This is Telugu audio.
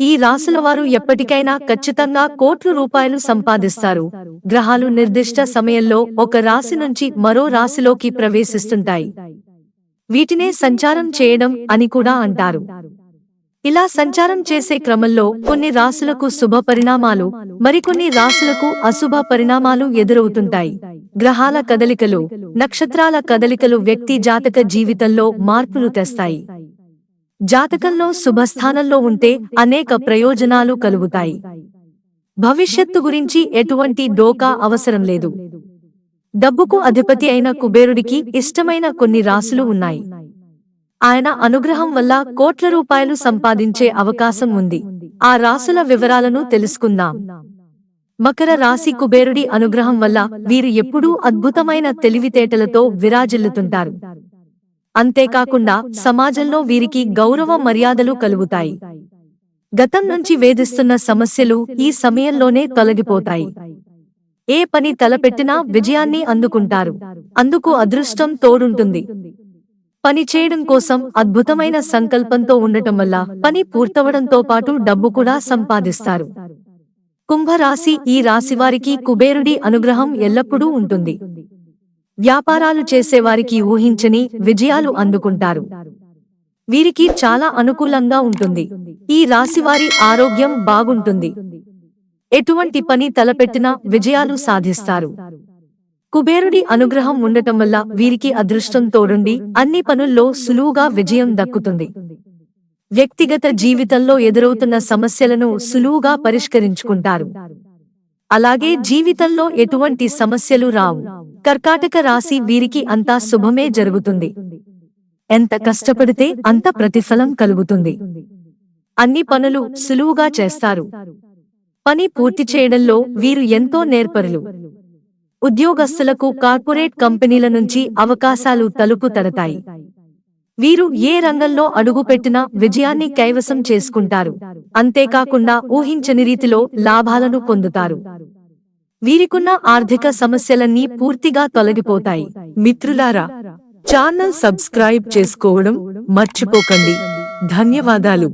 ఈ రాసుల వారు ఎప్పటికైనా ఖచ్చితంగా కోట్లు రూపాయలు సంపాదిస్తారు. గ్రహాలు నిర్దిష్ట సమయంలో ఒక రాశి నుంచి మరో రాశిలోకి ప్రవేశిస్తుంటాయి. వీటినే సంచారం చేయడం అని కూడా అంటారు. ఇలా సంచారం చేసే క్రమంలో కొన్ని రాసులకు శుభ పరిణామాలు మరికొన్ని రాసులకు అశుభ పరిణామాలు ఎదురవుతుంటాయి. గ్రహాల కదలికలు నక్షత్రాల కదలికలు వ్యక్తి జాతక జీవితంలో మార్పులు తెస్తాయి. జాతకంలో శుభస్థానంలో ఉంటే అనేక ప్రయోజనాలు కలుగుతాయి. భవిష్యత్తు గురించి ఎటువంటి డోకా అవసరం లేదు. డబ్బుకు అధిపతి అయిన కుబేరుడికి ఇష్టమైన కొన్ని రాసులు ఉన్నాయి. ఆయన అనుగ్రహం వల్ల కోట్ల రూపాయలు సంపాదించే అవకాశం ఉంది. ఆ రాసుల వివరాలను తెలుసుకుందాం. మకర రాశి కుబేరుడి అనుగ్రహం వల్ల వీరు ఎప్పుడూ అద్భుతమైన తెలివితేటలతో విరాజిల్లుతుంటారు. అంతేకాకుండా సమాజంలో వీరికి గౌరవ మర్యాదలు కలుగుతాయి. గతం నుంచి వేధిస్తున్న సమస్యలు ఈ సమయంలోనే తొలగిపోతాయి. ఏ పని తలపెట్టినా విజయాన్ని అందుకుంటారు. అందుకు అదృష్టం తోడుంటుంది. పని చేయడం కోసం అద్భుతమైన సంకల్పంతో ఉండటం వల్ల పని పూర్తవడంతో పాటు డబ్బు కూడా సంపాదిస్తారు. కుంభరాశి ఈ రాశివారికి కుబేరుడి అనుగ్రహం ఎల్లప్పుడూ ఉంటుంది. వ్యాపారాలు చేసేవారికి ఊహించని విజయాలు అందుకుంటారు. వీరికి చాలా అనుకూలంగా ఉంటుంది. ఈ రాశివారి ఆరోగ్యం బాగుంటుంది. ఎటువంటి పని తలపెట్టినా విజయాలు సాధిస్తారు. కుబేరుడి అనుగ్రహం ఉండటం వల్ల వీరికి అదృష్టం తోడుండి అన్ని పనుల్లో సులువుగా విజయం దక్కుతుంది. వ్యక్తిగత జీవితంలో ఎదురవుతున్న సమస్యలను సులువుగా పరిష్కరించుకుంటారు. అలాగే జీవితంలో ఎటువంటి సమస్యలు రావు. కర్కాటక రాశి వీరికి అంతా శుభమే జరుగుతుంది. ఎంత కష్టపడితే అంత ప్రతిఫలం కలుగుతుంది. అన్ని పనులు సులువుగా చేస్తారు. పని పూర్తి చేయడంలో వీరు ఎంతో నేర్పరులు. ఉద్యోగస్తులకు కార్పొరేట్ కంపెనీల నుంచి అవకాశాలు తలుపు తడతాయి. వీరు ఏ రంగంలో అడుగుపెట్టినా విజయాన్ని కైవసం చేసుకుంటారు. అంతేకాకుండా ఊహించని రీతిలో లాభాలను పొందుతారు. వీరికున్న ఆర్థిక సమస్యలన్నీ పూర్తిగా తొలగిపోతాయి. మిత్రులారా ఛానల్ సబ్స్క్రైబ్ చేసుకోవడం మర్చిపోకండి. ధన్యవాదాలు.